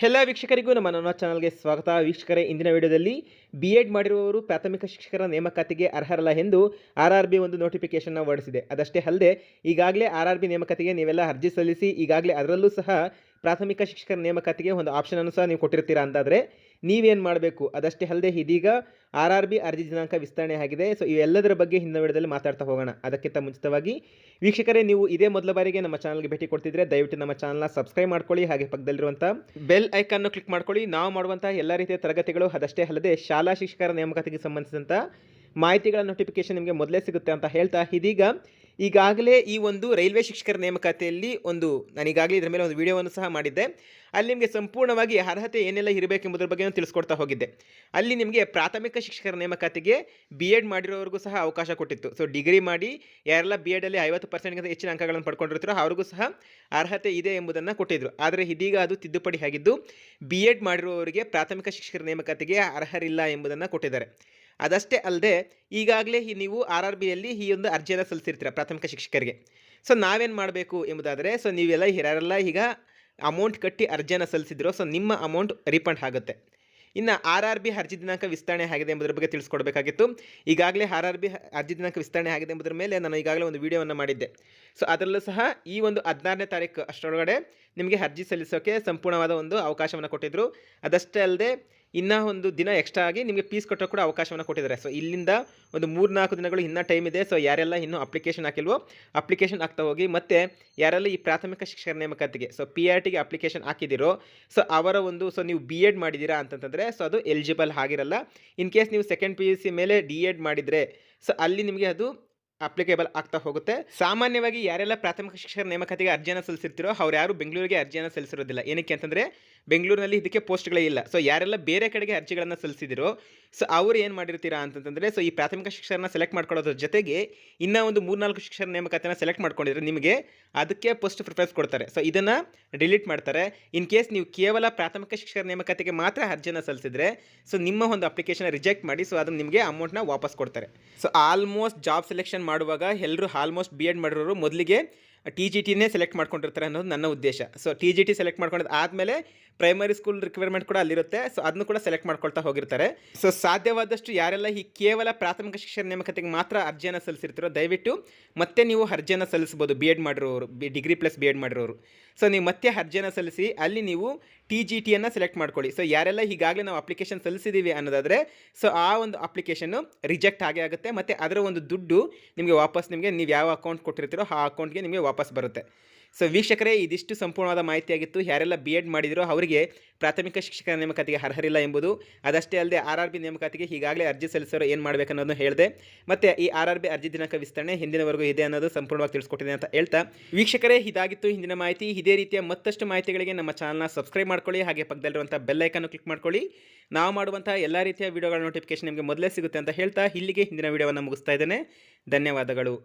ಎಲ್ಲ ವೀಕ್ಷಕರಿಗೂ ನಮ್ಮ ನನ್ನ ಚಾನಲ್ಗೆ ಸ್ವಾಗತ. ವೀಕ್ಷಕರೇ, ಇಂದಿನ ವಿಡಿಯೋದಲ್ಲಿ ಬಿ ಎಡ್ ಮಾಡಿರುವವರು ಪ್ರಾಥಮಿಕ ಶಿಕ್ಷಕರ ನೇಮಕಾತಿಗೆ ಅರ್ಹರಲ್ಲ ಎಂದು ಆರ್ ಆರ್ ಬಿ ಒಂದು ನೋಟಿಫಿಕೇಶನ್ನ ಹೊರಡಿಸಿದೆ. ಅದಷ್ಟೇ ಅಲ್ಲದೆ, ಈಗಾಗಲೇ ಆರ್ ಆರ್ ಬಿ ನೇಮಕಾತಿಗೆ ನೀವೆಲ್ಲ ಅರ್ಜಿ ಸಲ್ಲಿಸಿ, ಈಗಾಗಲೇ ಅದರಲ್ಲೂ ಸಹ ಪ್ರಾಥಮಿಕ ಶಿಕ್ಷಕರ ನೇಮಕಾತಿಗೆ ಒಂದು ಆಪ್ಷನನ್ನು ಸಹ ನೀವು ಕೊಟ್ಟಿರ್ತೀರಾ ಅಂತಾದರೆ ನೀವೇನು ಮಾಡಬೇಕು? ಅದಷ್ಟೇ ಅಲ್ಲದೆ ಇದೀಗ ಆರ್ ಆರ್ ಬಿ ಅರ್ಜಿ ದಿನಾಂಕ ವಿಸ್ತರಣೆ ಆಗಿದೆ. ಸೊ ಇವೆಲ್ಲದರ ಬಗ್ಗೆ ಹಿಂದಿನ ವಿಡಿಯೋದಲ್ಲಿ ಮಾತಾಡ್ತಾ ಹೋಗೋಣ. ಅದಕ್ಕಿಂತ ಮುಂಚಿತವಾಗಿ ವೀಕ್ಷಕರೇ, ನೀವು ಇದೇ ಮೊದಲ ಬಾರಿಗೆ ನಮ್ಮ ಚಾನಲ್ಗೆ ಭೇಟಿ ಕೊಡ್ತಿದ್ರೆ ದಯವಿಟ್ಟು ನಮ್ಮ ಚಾನಲ್ನ ಸಬ್ಸ್ಕ್ರೈಬ್ ಮಾಡ್ಕೊಳ್ಳಿ ಹಾಗೆ ಪಕ್ಕದಲ್ಲಿರುವಂಥ ಬೆಲ್ ಐಕನ್ನು ಕ್ಲಿಕ್ ಮಾಡ್ಕೊಳ್ಳಿ. ನಾವು ಮಾಡುವಂಥ ಎಲ್ಲ ರೀತಿಯ ತರಗತಿಗಳು ಅದಷ್ಟೇ ಅಲ್ಲದೆ ಶಾಲಾ ಶಿಕ್ಷಕರ ನೇಮಕಾತಿಗೆ ಸಂಬಂಧಿಸಿದಂಥ ಮಾಹಿತಿಗಳ ನೋಟಿಫಿಕೇಶನ್ ನಿಮಗೆ ಮೊದಲೇ ಸಿಗುತ್ತೆ ಅಂತ ಹೇಳ್ತಾ ಇದೀಗ ಈಗಾಗಲೇ ಈ ಒಂದು ರೈಲ್ವೆ ಶಿಕ್ಷಕರ ನೇಮಕಾತಿಯಲ್ಲಿ ಒಂದು ನಾನು ಈಗಾಗಲೇ ಇದರ ಮೇಲೆ ಒಂದು ವಿಡಿಯೋವನ್ನು ಸಹ ಮಾಡಿದ್ದೆ. ಅಲ್ಲಿ ನಿಮಗೆ ಸಂಪೂರ್ಣವಾಗಿ ಅರ್ಹತೆ ಏನೆಲ್ಲ ಇರಬೇಕೆಂಬುದರ ಬಗ್ಗೆ ತಿಳಿಸ್ಕೊಡ್ತಾ ಹೋಗಿದ್ದೆ. ಅಲ್ಲಿ ನಿಮಗೆ ಪ್ರಾಥಮಿಕ ಶಿಕ್ಷಕರ ನೇಮಕಾತಿಗೆ ಬಿ ಎಡ್ ಮಾಡಿರೋರಿಗೂ ಸಹ ಅವಕಾಶ ಕೊಟ್ಟಿತ್ತು. ಸೊ ಡಿಗ್ರಿ ಮಾಡಿ ಯಾರೆಲ್ಲ ಬಿ ಎಡಲ್ಲಿ ಐವತ್ತು ಪರ್ಸೆಂಟ್ಗಿಂತ ಹೆಚ್ಚಿನ ಅಂಕಗಳನ್ನು ಪಡ್ಕೊಂಡಿರ್ತಾರೋ ಅವ್ರಿಗೂ ಸಹ ಅರ್ಹತೆ ಇದೆ ಎಂಬುದನ್ನು ಕೊಟ್ಟಿದ್ದರು ಆದರೆ ಇದೀಗ ಅದು ತಿದ್ದುಪಡಿ ಆಗಿದ್ದು ಬಿ ಎಡ್ ಮಾಡಿರುವವರಿಗೆ ಪ್ರಾಥಮಿಕ ಶಿಕ್ಷಕರ ನೇಮಕಾತಿಗೆ ಅರ್ಹರಿಲ್ಲ ಎಂಬುದನ್ನು ಕೊಟ್ಟಿದ್ದಾರೆ. ಅದಷ್ಟೇ ಅಲ್ಲದೆ ಈಗಾಗಲೇ ನೀವು ಆರ್ ಆರ್ ಬಿಯಲ್ಲಿ ಈ ಒಂದು ಅರ್ಜಿಯನ್ನು ಸಲ್ಲಿಸಿರ್ತೀರ ಪ್ರಾಥಮಿಕ ಶಿಕ್ಷಕರಿಗೆ. ಸೊ ನಾವೇನು ಮಾಡಬೇಕು ಎಂಬುದಾದರೆ, ಸೊ ನೀವೆಲ್ಲ ಯಾರೆಲ್ಲ ಈಗ ಅಮೌಂಟ್ ಕಟ್ಟಿ ಅರ್ಜಿಯನ್ನು ಸಲ್ಲಿಸಿದ್ರೋ, ಸೊ ನಿಮ್ಮ ಅಮೌಂಟ್ ರೀಫಂಡ್ ಆಗುತ್ತೆ. ಇನ್ನು ಆರ್ ಆರ್ ಬಿ ಅರ್ಜಿ ದಿನಾಂಕ ವಿಸ್ತರಣೆ ಆಗಿದೆ ಎಂಬುದರ ಬಗ್ಗೆ ತಿಳಿಸ್ಕೊಡ್ಬೇಕಾಗಿತ್ತು. ಈಗಾಗಲೇ ಆರ್ ಆರ್ ಬಿ ಅರ್ಜಿ ದಿನಾಂಕ ವಿಸ್ತರಣೆ ಆಗಿದೆ ಎಂಬುದರ ಮೇಲೆ ನಾನು ಈಗಾಗಲೇ ಒಂದು ವಿಡಿಯೋವನ್ನು ಮಾಡಿದ್ದೆ. ಸೊ ಅದರಲ್ಲೂ ಸಹ ಈ ಒಂದು ಹದಿನಾರನೇ ತಾರೀಕು ಅಷ್ಟರೊಳಗಡೆ ನಿಮಗೆ ಅರ್ಜಿ ಸಲ್ಲಿಸೋಕೆ ಸಂಪೂರ್ಣವಾದ ಒಂದು ಅವಕಾಶವನ್ನು ಕೊಟ್ಟಿದ್ದರು ಅದಷ್ಟೇ ಅಲ್ಲದೆ ಇನ್ನೂ ಒಂದು ದಿನ ಎಕ್ಸ್ಟ್ರಾ ಆಗಿ ನಿಮಗೆ ಫೀಸ್ ಕಟ್ಟೋ ಕೂಡ ಅವಕಾಶವನ್ನು ಕೊಟ್ಟಿದ್ದಾರೆ. ಸೊ ಇಲ್ಲಿಂದ ಒಂದು ಮೂರು ನಾಲ್ಕು ದಿನಗಳು ಇನ್ನೂ ಟೈಮ್ ಇದೆ. ಸೊ ಯಾರೆಲ್ಲ ಇನ್ನೂ ಅಪ್ಲಿಕೇಶನ್ ಹಾಕಿಲ್ವೋ ಅಪ್ಲಿಕೇಶನ್ ಹಾಕ್ತಾ ಹೋಗಿ ಮತ್ತು ಯಾರೆಲ್ಲ ಈ ಪ್ರಾಥಮಿಕ ಶಿಕ್ಷಕರ ನೇಮಕಾತಿಗೆ ಸೊ ಪಿ ಆರ್ ಟಿಗೆ ಅಪ್ಲಿಕೇಶನ್ ಹಾಕಿದಿರೋ ಸೊ ಅವರ ಒಂದು ಸೊ ನೀವು ಬಿ ಎಡ್ ಮಾಡಿದ್ದೀರಾ ಅಂತಂತಂದರೆ ಸೊ ಅದು ಎಲಿಜಿಬಲ್ ಆಗಿರಲ್ಲ. ಇನ್ ಕೇಸ್ ನೀವು ಸೆಕೆಂಡ್ ಪಿ ಯು ಸಿ ಮೇಲೆ ಡಿ ಎಡ್ ಮಾಡಿದರೆ ಸೊ ಅಲ್ಲಿ ನಿಮಗೆ ಅದು ಅಪ್ಲಿಕೇಬಲ್ ಆಗ್ತಾ ಹೋಗುತ್ತೆ. ಸಾಮಾನ್ಯವಾಗಿ ಯಾರೆಲ್ಲ ಪ್ರಾಥಮಿಕ ಶಿಕ್ಷಕರ ನೇಮಕಾತಿಗೆ ಅರ್ಜಿಯನ್ನು ಸಲ್ಲಿಸಿರ್ತಿರೋ ಅವ್ರು ಯಾರು ಬೆಂಗಳೂರಿಗೆ ಅರ್ಜಿಯನ್ನು ಸಲ್ಲಿಸಿರೋದಿಲ್ಲ. ಏನಕ್ಕೆ ಅಂತಂದರೆ ಬೆಂಗಳೂರಿನಲ್ಲಿ ಇದಕ್ಕೆ ಪೋಸ್ಟ್ಗಳೇ ಇಲ್ಲ. ಸೊ ಯಾರೆಲ್ಲ ಬೇರೆ ಕಡೆಗೆ ಅರ್ಜಿಗಳನ್ನು ಸಲ್ಲಿಸಿದಿರೋ ಸೊ ಅವ್ರು ಏನು ಮಾಡಿರ್ತೀರಾ ಅಂತಂತಂದರೆ ಸೊ ಈ ಪ್ರಾಥಮಿಕ ಶಿಕ್ಷಕರನ್ನ ಸೆಲೆಕ್ಟ್ ಮಾಡ್ಕೊಳ್ಳೋದ್ರ ಜೊತೆಗೆ ಇನ್ನೂ ಒಂದು ಮೂರ್ನಾಲ್ಕು ಶಿಕ್ಷಕರ ನೇಮಕಾತಿನ ಸೆಲೆಕ್ಟ್ ಮಾಡ್ಕೊಂಡಿದ್ರೆ ನಿಮಗೆ ಅದಕ್ಕೆ ಪೋಸ್ಟ್ ಪ್ರಿಫರೆನ್ಸ್ ಕೊಡ್ತಾರೆ. ಸೊ ಇದನ್ನು ಡಿಲೀಟ್ ಮಾಡ್ತಾರೆ. ಇನ್ ಕೇಸ್ ನೀವು ಕೇವಲ ಪ್ರಾಥಮಿಕ ಶಿಕ್ಷಕರ ನೇಮಕಾತಿಗೆ ಮಾತ್ರ ಅರ್ಜಿಯನ್ನು ಸಲ್ಲಿಸಿದ್ರೆ ಸೊ ನಿಮ್ಮ ಒಂದು ಅಪ್ಲಿಕೇಶನ್ ರಿಜೆಕ್ಟ್ ಮಾಡಿ ಸೊ ಅದನ್ನು ನಿಮಗೆ ಅಮೌಂಟ್ನ ವಾಪಸ್ ಕೊಡ್ತಾರೆ. ಸೊ ಆಲ್ಮೋಸ್ಟ್ ಜಾಬ್ ಸೆಲೆಕ್ಷನ್ ಮಾಡುವಾಗ ಎಲ್ಲರೂ ಆಲ್ಮೋಸ್ಟ್ ಬಿ ಎಡ್ ಮಾಡಿರೋರು ಮೊದಲಿಗೆ ಟಿ ಜಿ ಟಿನೇ ಸೆಲೆಕ್ಟ್ ಮಾಡ್ಕೊಂಡಿರ್ತಾರೆ ಅನ್ನೋದು ನನ್ನ ಉದ್ದೇಶ. So T G T select ಮಾಡ್ಕೊಂಡಿದ್ದು ಆದಮೇಲೆ ಪ್ರೈಮರಿ ಸ್ಕೂಲ್ ರಿಕ್ವೈರ್ಮೆಂಟ್ ಕೂಡ ಅಲ್ಲಿರುತ್ತೆ. ಸೊ ಅದನ್ನು ಕೂಡ ಸೆಲೆಕ್ಟ್ ಮಾಡ್ಕೊಳ್ತಾ ಹೋಗಿರ್ತಾರೆ. ಸೊ ಸಾಧ್ಯವಾದಷ್ಟು ಯಾರೆಲ್ಲ ಈ ಕೇವಲ ಪ್ರಾಥಮಿಕ ಶಿಕ್ಷಣ ನೇಮಕತೆಗೆ ಮಾತ್ರ ಅರ್ಜಿಯನ್ನು ಸಲ್ಲಿಸಿರ್ತೀರೋ, ದಯವಿಟ್ಟು ಮತ್ತೆ ನೀವು ಅರ್ಜಿಯನ್ನು ಸಲ್ಲಿಸ್ಬೋದು ಬಿ ಎಡ್ ಮಾಡಿರೋರು B degree plus B Ed ಮಾಡಿರೋರು. ಸೊ ನೀವು ಮತ್ತೆ ಅರ್ಜಿಯನ್ನು ಸಲ್ಲಿಸಿ, ಅಲ್ಲಿ ನೀವು ಟಿ ಜಿ ಟಿಯನ್ನು ಸೆಲೆಕ್ಟ್ ಮಾಡ್ಕೊಳ್ಳಿ. ಸೊ ಯಾರೆಲ್ಲ ಈಗಾಗಲೇ ನಾವು ಅಪ್ಲಿಕೇಶನ್ ಸಲ್ಲಿಸಿದ್ದೀವಿ ಅನ್ನೋದಾದರೆ ಸೊ ಆ ಒಂದು ಅಪ್ಲಿಕೇಶನ್ನು ರಿಜೆಕ್ಟ್ ಆಗೇ ಆಗುತ್ತೆ. ಮತ್ತು ಅದರ ಒಂದು ದುಡ್ಡು ನಿಮಗೆ ವಾಪಸ್ ನಿಮಗೆ, ನೀವು ಯಾವ ಅಕೌಂಟ್ ಕೊಟ್ಟಿರ್ತೀರೋ, ಆ ಅಕೌಂಟ್ಗೆ ನಿಮಗೆ ವಾಪಸ್ ಬರುತ್ತೆ. ಸೊ ವೀಕ್ಷಕರೇ, ಇದಿಷ್ಟು ಸಂಪೂರ್ಣವಾದ ಮಾಹಿತಿಯಾಗಿತ್ತು. ಯಾರೆಲ್ಲ ಬಿ ಎಡ್ ಮಾಡಿದಿರೋ ಅವರಿಗೆ ಪ್ರಾಥಮಿಕ ಶಿಕ್ಷಕರ ನೇಮಕಾತಿಗೆ ಅರ್ಹರಿಲ್ಲ ಎಂಬುದು ಅದಷ್ಟೇ ಅಲ್ಲದೆ ಆರ್ ಆರ್ ಬಿ ನೇಮಕಾತಿಗೆ ಈಗಾಗಲೇ ಅರ್ಜಿ ಸಲ್ಲಿಸೋರು ಏನು ಮಾಡಬೇಕು ಅನ್ನೋದನ್ನು ಹೇಳಿದೆ. ಮತ್ತು ಈ ಆರ್ ಆರ್ ಬಿ ಅರ್ಜಿ ದಿನಾಂಕ ವಿಸ್ತರಣೆ ಹಿಂದಿನವರೆಗೂ ಇದೆ ಅನ್ನೋದು ಸಂಪೂರ್ಣವಾಗಿ ತಿಳಿಸ್ಕೊಟ್ಟಿದೆ ಅಂತ ಹೇಳ್ತಾ. ವೀಕ್ಷಕರೇ, ಇದಾಗಿತ್ತು ಹಿಂದಿನ ಮಾಹಿತಿ. ಇದೇ ರೀತಿಯ ಮತ್ತಷ್ಟು ಮಾಹಿತಿಗಳಿಗೆ ನಮ್ಮ ಚಾನಲ್ನ ಸಬ್ಸ್ಕ್ರೈಬ್ ಮಾಡ್ಕೊಳ್ಳಿ. ಹಾಗೆ ಪಕ್ಕದಲ್ಲಿರುವಂಥ ಬೆಲ್ಲೈಕನ್ನು ಕ್ಲಿಕ್ ಮಾಡ್ಕೊಳ್ಳಿ. ನಾವು ಮಾಡುವಂಥ ಎಲ್ಲ ರೀತಿಯ ವೀಡಿಯೋಗಳ ನೋಟಿಫಿಕೇಶನ್ ನಿಮಗೆ ಮೊದಲೇ ಸಿಗುತ್ತೆ ಅಂತ ಹೇಳ್ತಾ. ಇಲ್ಲಿಗೆ ಹಿಂದಿನ ವೀಡಿಯೋವನ್ನು ಮುಗಿಸ್ತಾ ಇದ್ದೇನೆ. ಧನ್ಯವಾದಗಳು.